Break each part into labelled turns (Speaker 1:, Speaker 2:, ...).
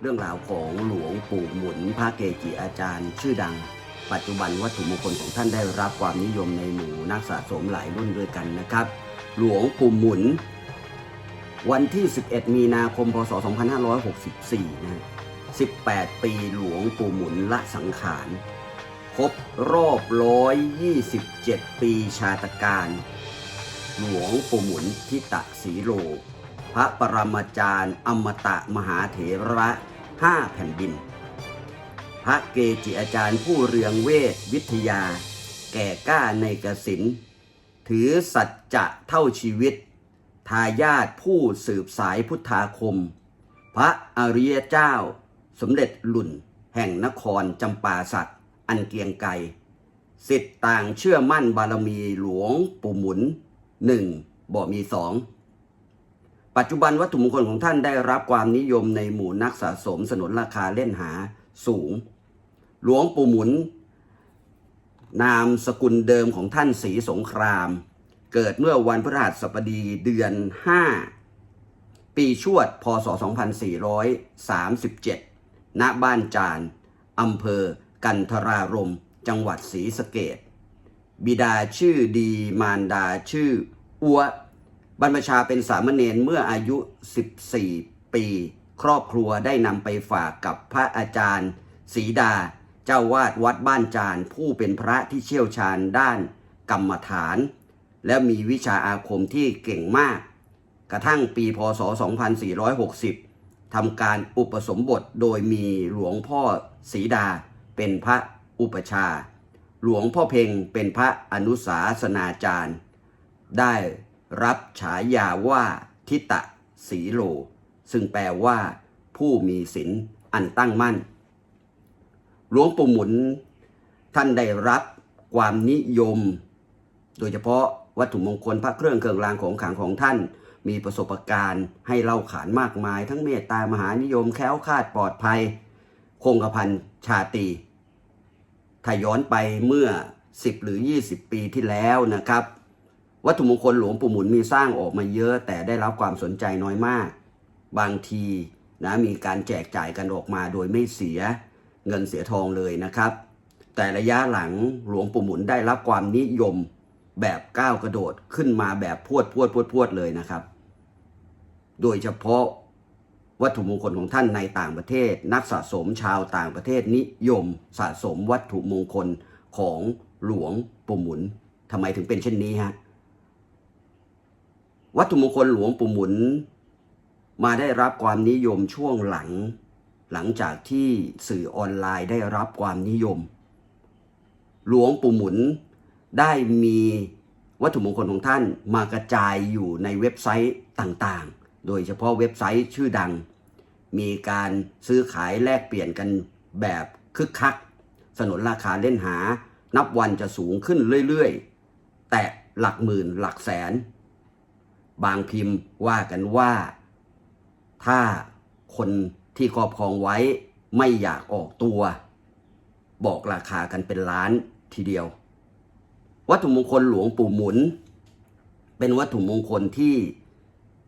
Speaker 1: เรื่องราวของหลวงปู่หมุนพระเกจิอาจารย์ ชื่อดัง ปัจจุบันวัตถุมงคลของท่านได้รับความนิยมในหมู่นักสะสมหลายรุ่นด้วยกันนะครับ หลวงปู่หมุน วันที่ 11 มีนาคม พศ 2564 นะ 18 ปีหลวงปู่หมุนละสังขาร ครบรอบ 127 ปีชาตการ หลวงปู่หมุนทิตะสีโล พระปรมาจารย์ อมตะมหาเถระห้าแผ่นดิน พระเกจิอาจารย์ผู้เรืองเวทวิทยา แก่กล้าในกสินถือสัจจะเท่าชีวิต ทายาทผู้สืบสายพุทธาคม พระอริยเจ้า สมเด็จหลุ่น แห่งนครจำปาสักอันเกียงไกรสิทธิ์ต่างเชื่อมั่นบารมีหลวงปู่หมุนหนึ่งบ่มีสอง ปัจจุบันวัตถุมงคลของท่านได้รับความนิยมในหมู่นักสะสมสนนราคาเล่นหาสูง หลวงปู่หมุน นามสกุลเดิมของท่านศรีสงคราม เกิดเมื่อวันพฤหัสบดีเดือน 5 ปีชวด พศ 2437 ณ บ้านจานอำเภอ กันทรารม จังหวัดศรีสะเกดบิดาชื่อดีมารดาชื่ออัว บรรพชาเป็นสามเณรเมื่ออายุ 14 ปี ครอบครัวได้นำไปฝากกับพระอาจารย์ศรีดา เจ้าวาดวัดบ้านจานผู้เป็นพระที่เชี่ยวชาญด้านกรรมฐาน และมีวิชาอาคมที่เก่งมาก กระทั่งปีพศ 2460ทำการอุปสมบทโดยมีหลวงพ่อศรีดาเป็นพระอุปชา หลวงพ่อเพ่งเป็นพระอนุสาสนาจารย์ ได้ รับฉายาว่าทิตะสีโล ซึ่งแปลว่า ผู้มีศีลอันตั้งมั่น หลวงปู่หมุน ท่านได้รับความนิยม โดยเฉพาะวัตถุมงคลพระเครื่องเครื่องรางของขลังของท่านมีประสบการณ์ให้เล่าขานมากมาย ทั้งเมตตามหานิยมแค้วคาดปลอดภัย คงกระพันชาตีถ้าย้อนไปเมื่อ 10 หรือ 20 ปีที่แล้วนะครับ วัตถุมงคลหลวงปู่หมุนมีสร้างออกมาเยอะแต่ได้รับความสนใจน้อยมาก บางทีนะมีการแจกจ่ายกันออกมาโดยไม่เสียเงินเสียทองเลยนะครับ แต่ระยะหลังหลวงปู่หมุนได้รับความนิยมแบบก้าวกระโดดขึ้นมาแบบพวดพวดพวดพวดเลยนะครับ โดยเฉพาะวัตถุมงคลของท่านในต่างประเทศ นักสะสมชาวต่างประเทศนิยมสะสมวัตถุมงคลของหลวงปู่หมุนทำไมถึงเป็นเช่นนี้ฮะ วัตถุมงคลหลวงปู่หมุน มาได้รับความนิยมช่วงหลัง หลังจากที่สื่อออนไลน์ได้รับความนิยม หลวงปู่หมุนได้มีวัตถุมงคลของท่านมากระจายอยู่ในเว็บไซต์ต่างๆ โดยเฉพาะเว็บไซต์ชื่อดัง มีการซื้อขายแลกเปลี่ยนกันแบบคึกคัก สนนราคาเล่นหา นับวันจะสูงขึ้นเรื่อยๆ แต่หลักหมื่นหลักแสน บางพิมพ์ว่ากันว่า ถ้าคนที่ครอบครองไว้ไม่อยากออกตัว บอกราคากันเป็นล้านทีเดียว วัตถุมงคลหลวงปู่หมุน เป็นวัตถุมงคลที่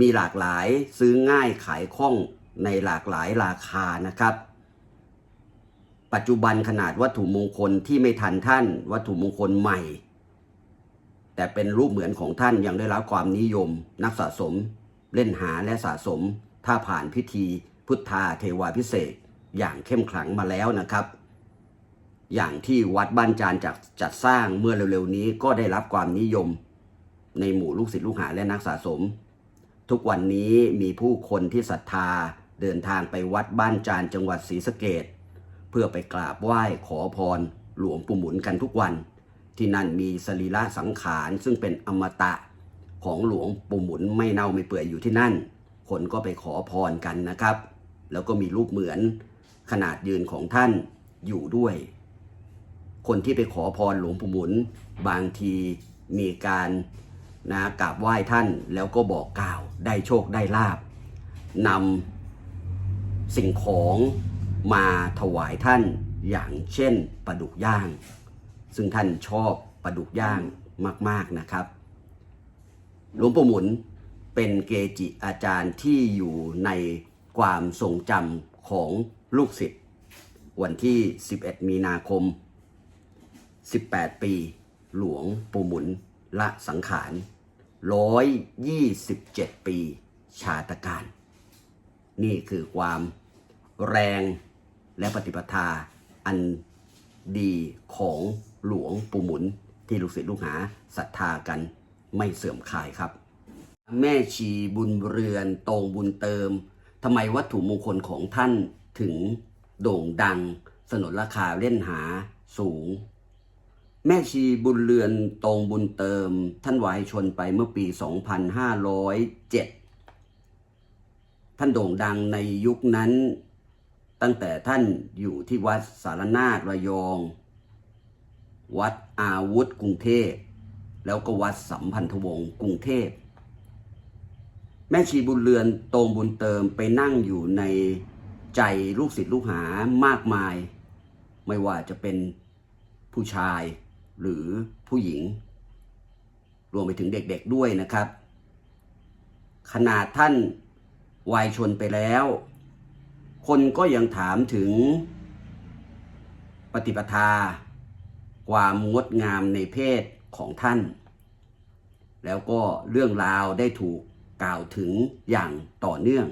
Speaker 1: มีหลากหลายซื้อง่ายขายคล่องในหลากหลายราคานะครับ ปัจจุบันขนาดวัตถุมงคลที่ไม่ทันท่าน วัตถุมงคลใหม่ แต่เป็นรูปเหมือนของท่านยังได้รับความนิยม นักสะสม เล่นหาและสะสม ถ้าผ่านพิธีพุทธาเทวาพิเศษอย่างเข้มขลังมาแล้วนะครับ อย่างที่วัดบ้านจานจัดจัดสร้างเมื่อเร็วๆนี้ก็ได้รับความนิยม ในหมู่ลูกศิษย์ลูกหาและนักสะสม ทุกวันนี้มีผู้คนที่ศรัทธาเดินทางไปวัดบ้านจานจังหวัดศรีสะเกดเพื่อไปกราบไหว้ขอพรหลวงปู่หมุนกันทุกวัน ที่นั่นมีสรีระสังขาร ซึ่งเป็นอมตะของหลวงปู่หมุนไม่เน่าไม่เปื่อยอยู่ที่นั่น คนก็ไปขอพรกันนะครับ แล้วก็มีรูปเหมือนขนาดยืนของท่านอยู่ด้วย คนที่ไปขอพรหลวงปู่หมุน บางทีมีการนะกราบไหว้ท่านแล้วก็บอกกล่าวได้โชคได้ลาบนำสิ่งของมาถวายท่านอย่างเช่นปลาดุกย่าง ซึ่งท่านชอบปลาดุกย่างมาก ๆนะครับ หลวงปู่หมุนเป็นเกจิอาจารย์ที่อยู่ในความทรงจำของลูกศิษย์วันที่ 11 มีนาคม 18 ปี หลวงปู่หมุนละสังขาร 127 ปีชาตการ นี่คือความแรงและปฏิปทาอันดีของ หลวงปู่หมุนที่ลูกศิษย์ลูกหาศรัทธากันไม่เสื่อมคลายครับ แม่ชีบุญเรือนตรงบุญเติมทำไมวัตถุมงคลของท่านถึงโด่งดัง สนนราคาเล่นหาสูง แม่ชีบุญเรือนตรงบุญเติม ท่านวายชนไปเมื่อปี 2507 ท่านโด่งดังในยุคนั้น ตั้งแต่ท่านอยู่ที่วัดสารนาฏระยอง วัดอาวุธกรุงเทพ แล้วก็วัดสัมพันธวงศ์กรุงเทพ แม่ชีบุญเรือนตรงบุญเติมไปนั่งอยู่ในใจลูกศิษย์ลูกหามากมาย ไม่ว่าจะเป็นผู้ชายหรือผู้หญิง รวมไปถึงเด็กๆด้วยนะครับ ขนาดท่านวัยชนไปแล้ว คนก็ยังถามถึงปฏิปทา ความงดงามในเพศของท่าน แล้วก็เรื่องราวได้ถูกกล่าวถึงอย่างต่อเนื่อง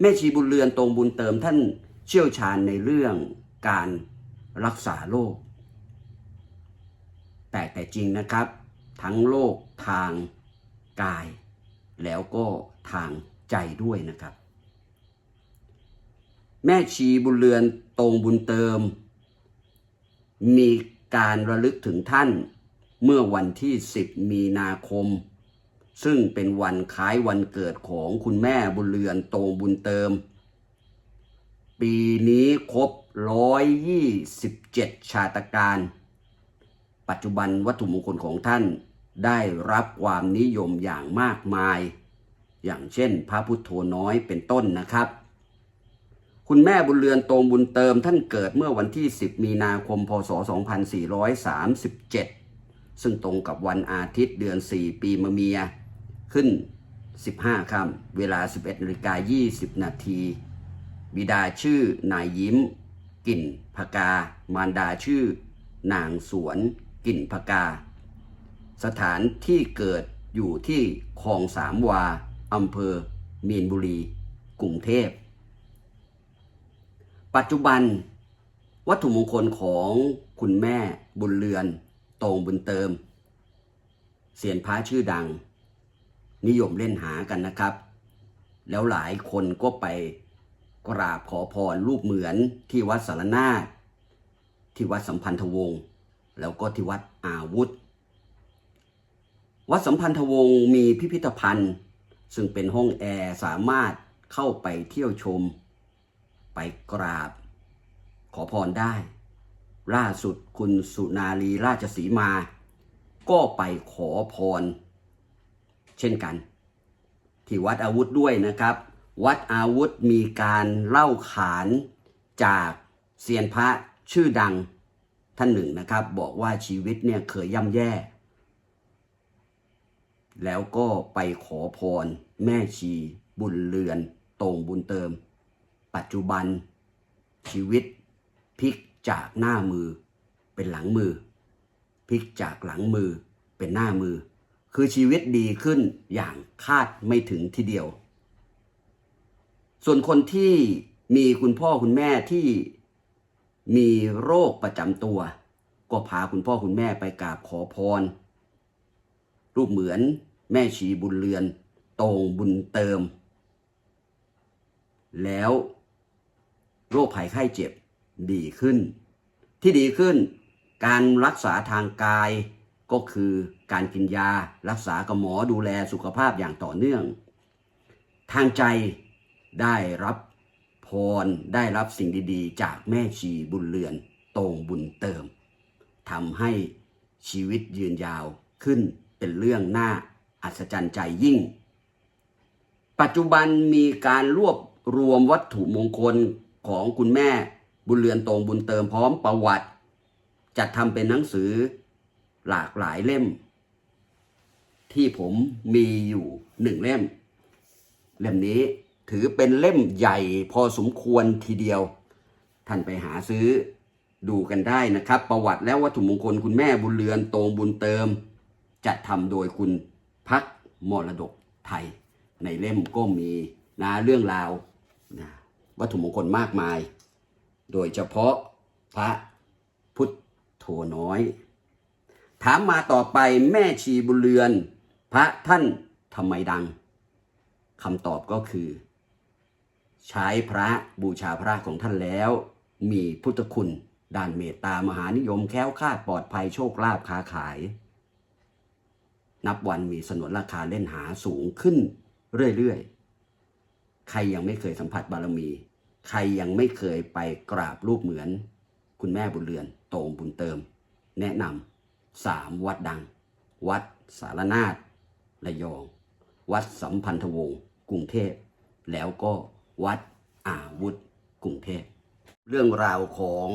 Speaker 1: แม่ชีบุญเรือนตรงบุญเติมท่านเชี่ยวชาญในเรื่องการรักษาโรคแต่แต่จริงนะครับ ทั้งโรคทางกาย แล้วก็ทางใจด้วยนะครับ แม่ชีบุญเรือนตรงบุญเติม มี การระลึกถึงท่านเมื่อวันที่ 10 มีนาคม ซึ่งเป็นวันคล้ายวันเกิดของคุณแม่บุญเรือนโตบุญเติม ปีนี้ครบ 127 ชาตการ ปัจจุบันวัตถุมงคลของท่านได้รับความนิยมอย่างมากมาย อย่างเช่นพระพุทโธน้อยเป็นต้นนะครับ คุณแม่บุญเรือนตรงบุญเติมท่านเกิดเมื่อวันที่ 10 มีนาคม พศ 2437 ซึ่งตรงกับวันอาทิตย์เดือน 4 ปีมะเมีย ขึ้น 15ค่ำเวลา 11นาฬิกา20 นาที บิดาชื่อนายยิ้ม กลิ่นพกา มารดาชื่อ นางสวน กลิ่นพกา สถานที่เกิดอยู่ที่คลองสามวาอำเภอมีนบุรี กรุงเทพ ปัจจุบัน วัตถุมงคลของคุณแม่บุญเรือนตรงบุญเติม เสียนพระชื่อดัง นิยมเล่นหากันนะครับ แล้วหลายคนก็ไปกราบขอพรรูปเหมือนที่วัดสารนาที่วัดสัมพันธวงศ์แล้วก็ที่วัดอาวุธ วัดสัมพันธวงศ์มีพิพิธภัณฑ์ ซึ่งเป็นห้องแอร์สามารถเข้าไปเที่ยวชม ไปกราบ ขอพรได้ ล่าสุดคุณสุนารีราชสีมา ก็ไปขอพร เช่นกัน ที่วัดอาวุธด้วยนะครับ วัดอาวุธมีการเล่าขานจากเซียนพระชื่อดังท่านหนึ่งนะครับ บอกว่าชีวิตเนี่ยเคยย่ำแย่ แล้วก็ไปขอพรแม่ชีบุญเรือนตรงบุญเติม ปัจจุบัน ชีวิตพลิกจากหน้ามือ เป็นหลังมือพลิกจากหลังมือเป็นหน้ามือ คือชีวิตดีขึ้นอย่างคาดไม่ถึงทีเดียว ส่วนคนที่มีคุณพ่อคุณแม่ที่มีโรคประจำตัว ก็พาคุณพ่อคุณแม่ไปกราบขอพร รูปเหมือนแม่ชีบุญเรือนตรงบุญเติม แล้ว โรคภัยไข้เจ็บดีขึ้น ที่ดีขึ้น การรักษาทางกายก็คือการกินยารักษากับหมอดูแลสุขภาพอย่างต่อเนื่อง ทางใจได้รับพรได้รับสิ่งดีๆ จากแม่ชีบุญเรือนตรงบุญเติมทำให้ชีวิตยืนยาวขึ้นเป็นเรื่องน่าอัศจรรย์ใจยิ่ง ปัจจุบันมีการรวบรวมวัตถุมงคล ของคุณแม่บุญเรือนตรงบุญเติมพร้อมประวัติ จัดทำเป็นหนังสือหลากหลายเล่ม ที่ผมมีอยู่หนึ่งเล่ม เล่มนี้ถือเป็นเล่มใหญ่พอสมควรทีเดียว ท่านไปหาซื้อดูกันได้นะครับ ประวัติและวัตถุมงคลคุณแม่บุญเรือนโตงบุญเติม จัดทำโดยคุณพักมรดกไทย ในเล่มก็มีนะเรื่องราวนะ วัตถุมงคลมากมาย โดยเฉพาะพระพุทธโธน้อย ถามมาต่อไปแม่ชีบุเรือน พระท่านทำไมดังคำตอบก็คือ ใช้พระบูชาพระของท่านแล้ว มีพุทธคุณด้านเมตตามหานิยมแคล้วคลาดปลอดภัยโชคลาภค้าขาย นับวันมีสนนราคาเล่นหาสูงขึ้นเรื่อยๆ ใครยังไม่เคยสัมผัสบารมี ใครยังไม่เคยไปกราบรูปเหมือน คุณแม่บุญเรือนโตงบุญเติม แนะนำสามวัดดัง วัดสารนาฏระยอง วัดสัมพันธวงศ์กรุงเทพ แล้วก็วัดอาวุธกรุงเทพ เรื่องราวของ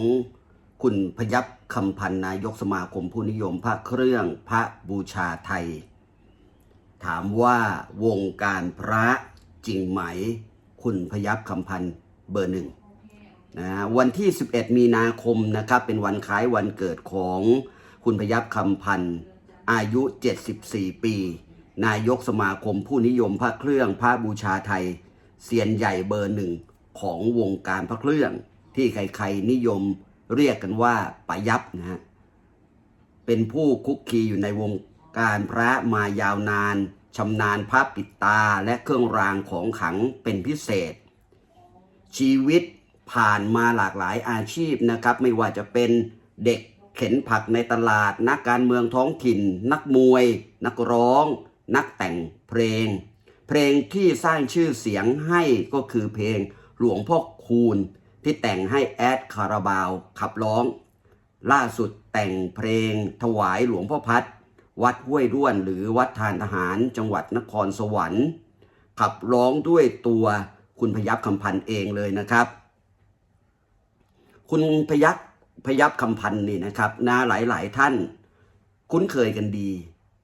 Speaker 1: คุณพยับคำพันนายกสมาคมผู้นิยมพระเครื่องพระบูชาไทย ถามว่าวงการพระจริงไหม คุณพยับคำพันธ์ เบอร์หนึ่งนะวันที่ 11 มีนาคมนะครับเป็นวันคล้ายวันเกิดของคุณพยับคำพันธ์อายุ 74 ปี นายกสมาคมผู้นิยมพระเครื่องพระบูชาไทยเซียนใหญ่เบอร์หนึ่งของวงการพระเครื่อง ที่ใครๆนิยมเรียกกันว่าปยับนะฮะเป็นผู้คุกคีอยู่ในวงการพระมายาวนานชำนาญพระปิดตาและเครื่องรางของขังเป็นพิเศษ ชีวิตผ่านมาหลากหลายอาชีพนะครับ ไม่ว่าจะเป็นเด็กเข็นผักในตลาด นักการเมืองท้องถิ่น นักมวย นักร้อง นักแต่งเพลง เพลงที่สร้างชื่อเสียงให้ก็คือเพลงหลวงพ่อคูณ ที่แต่งให้แอดคาราบาวขับร้อง ล่าสุดแต่งเพลงถวายหลวงพ่อพัด วัดห้วยร่วนหรือวัดทานทหารจังหวัดนครสวรรค์ ขับร้องด้วยตัว คุณพยับคำพันธ์เองเลยนะครับ คุณพยับพยับคำพันธ์นี่นะครับนะหลายๆท่าน คุ้นเคยกันดี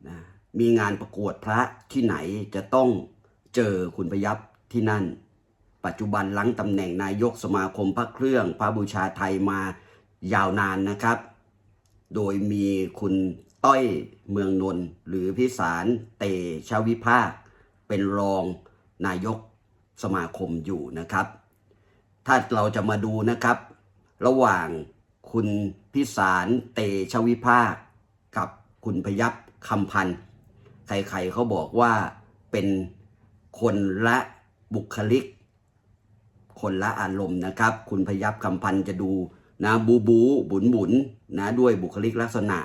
Speaker 1: นะมีงานประกวดพระที่ไหนจะต้องเจอคุณพยับที่นั่น ปัจจุบันหลังตำแหน่งนายกสมาคมพระเครื่อง พระบูชาไทยมายาวนานนะครับ โดยมีคุณต้อยเมืองนนหรือพิสารเตชวิภาค เป็นรองนายก สมาคมอยู่นะครับ ถ้าเราจะมาดูนะครับ ระหว่างคุณพิสารเตชวิภาค กับคุณพยับคำพันธ์ใครๆเขาบอกว่าเป็นคนละบุคลิก คนละอารมณ์นะครับ คุณพยับคำพันธ์จะดูนะบูบูบุนบุนนะด้วยบุคลิกลักษณะ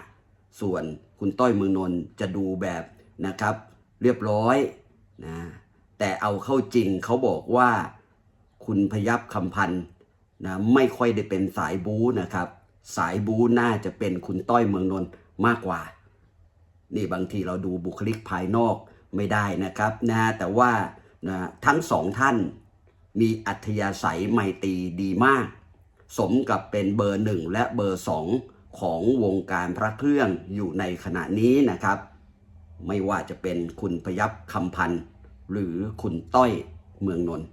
Speaker 1: ส่วนคุณต้อยเมืองนนท์จะดูแบบนะครับ เรียบร้อยนะ แต่เอาเข้าจริงเขาบอกว่าคุณพยับคำพันธ์นะไม่ค่อยได้เป็นสายบูนะครับ สายบูน่าจะเป็นคุณต้อยเมืองนนท์มากกว่า นี่บางทีเราดูบุคลิกภายนอกไม่ได้นะครับนะแต่ว่านะทั้งสองท่านมีอัธยาศัยไมตรีดีมาก สมกับเป็นเบอร์หนึ่งและเบอร์สองของวงการพระเครื่องอยู่ในขณะนี้นะครับ ไม่ว่าจะเป็นคุณพยับคำพันธ์ หรือคุณต้อยเมืองนนท์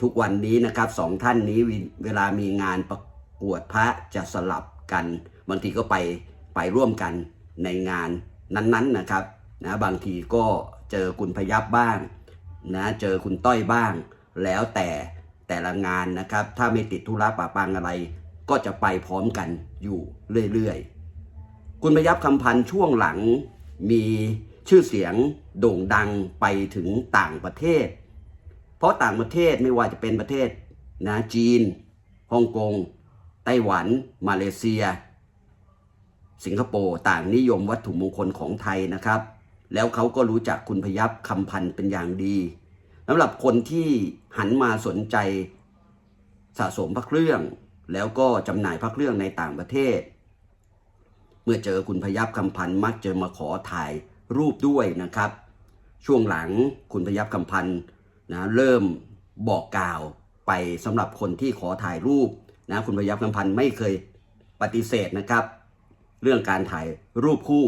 Speaker 1: ทุกวันนี้นะครับสองท่านนี้เวลามีงานประกวดพระจะสลับกันบางทีก็ไปไปร่วมกันในงานนั้นๆนะครับนะบางทีก็เจอคุณพยับบ้างนะเจอคุณต้อยบ้าง แล้วแต่แต่ละงานนะครับ ถ้าไม่ติดธุระปะปังอะไร ก็จะไปพร้อมกันอยู่เรื่อยๆ คุณพยับคำพันธ์ช่วงหลังมี ชื่อเสียงโด่งดังไปถึงต่างประเทศ เพราะต่างประเทศไม่ว่าจะเป็นประเทศนะจีนฮ่องกง ไต้หวัน มาเลเซีย สิงคโปร์ต่างนิยมวัตถุมงคลของไทยนะครับ แล้วเขาก็รู้จักคุณพยับคำพันธ์เป็นอย่างดีสำหรับคนที่หันมาสนใจสะสมพระเครื่อง แล้วก็จำหน่ายพระเครื่องในต่างประเทศ เมื่อเจอคุณพยับคำพันธ์มักจะมาขอถ่าย รูปด้วยนะครับ ช่วงหลังคุณพยับคำพันธ์นะเริ่มบอกกล่าวไปสำหรับคนที่ขอถ่ายรูปนะคุณพยับคำพันธ์ไม่เคยปฏิเสธนะครับ เรื่องการถ่ายรูปคู่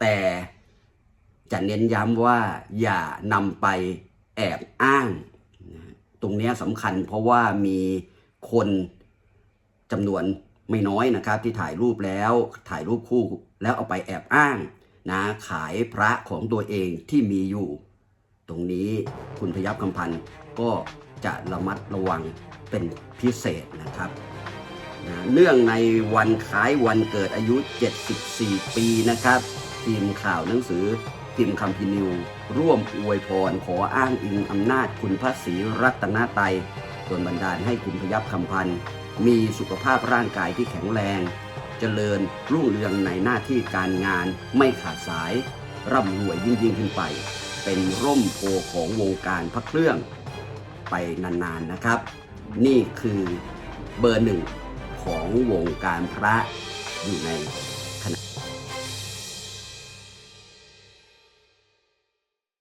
Speaker 1: แต่จะเน้นย้ำว่าอย่านำไปแอบอ้าง ตรงนี้สำคัญเพราะว่ามีคนจำนวนไม่น้อยนะครับ ที่ถ่ายรูปแล้วถ่ายรูปคู่แล้วเอาไปแอบอ้าง นะขายพระของตัวเองที่มีอยู่ ตรงนี้คุณพยับคำพันธ์ก็จะระมัดระวังเป็นพิเศษนะครับนะเนื่องในวันคล้ายวันเกิดอายุ 74 ปีนะครับ ทีมข่าวหนังสือพิมคำพินิว ร่วมอวยพรขออ้างอิงอำนาจคุณพระศรีรัตนไตรัยจนบันดาลให้คุณพยับคำพันธ์มีสุขภาพร่างกายที่แข็งแรง เจริญรุ่งเรืองในหน้าที่การงานไม่ขาดสาย ร่ำรวยยิ่งยิ่งขึ้นไป เป็นร่มโพของวงการพระเครื่องไปนานๆนะครับ นี่คือเบอร์หนึ่งของวงการพระอยู่ใน